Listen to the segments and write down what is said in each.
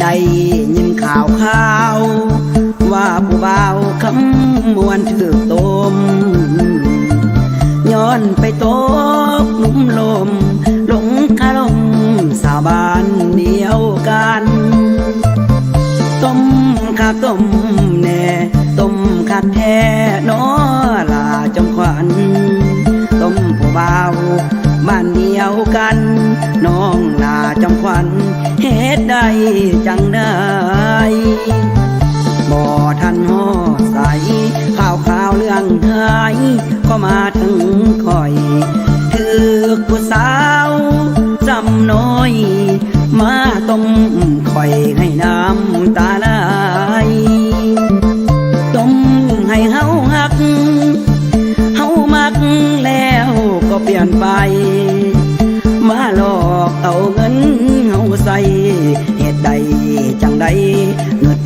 ได้ยินข่าวข่าว ว่าผู้บ่าวคำมวนถือตมย้อนไปตกหลุมลมหลงคารมสาบานเดียวกันต้มขาต้มแน่ต้มขาแท้นอลาจงขวัญ จังได้บ่ทันหอใสข่าวข่าวเรื่องหายก็มาถึงคอยถือผู้สาวจำน้อย มาต้มคอยให้น้ำตาไหลต้มให้เฮาหัก เฮามักแล้วก็เปลี่ยนไป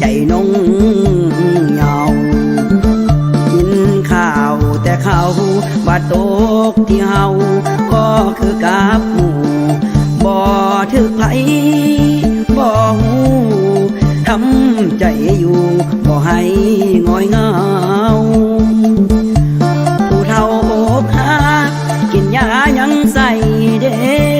ใจนงเหงากินข้าวแต่เขาบาดตกที่เฮาก็คือกาบหมูบ่ถือไผบ่หูทำใจอยู่บ่ให้งอยเงาผู้เฒ่าอกหักกินยายังใส่เด้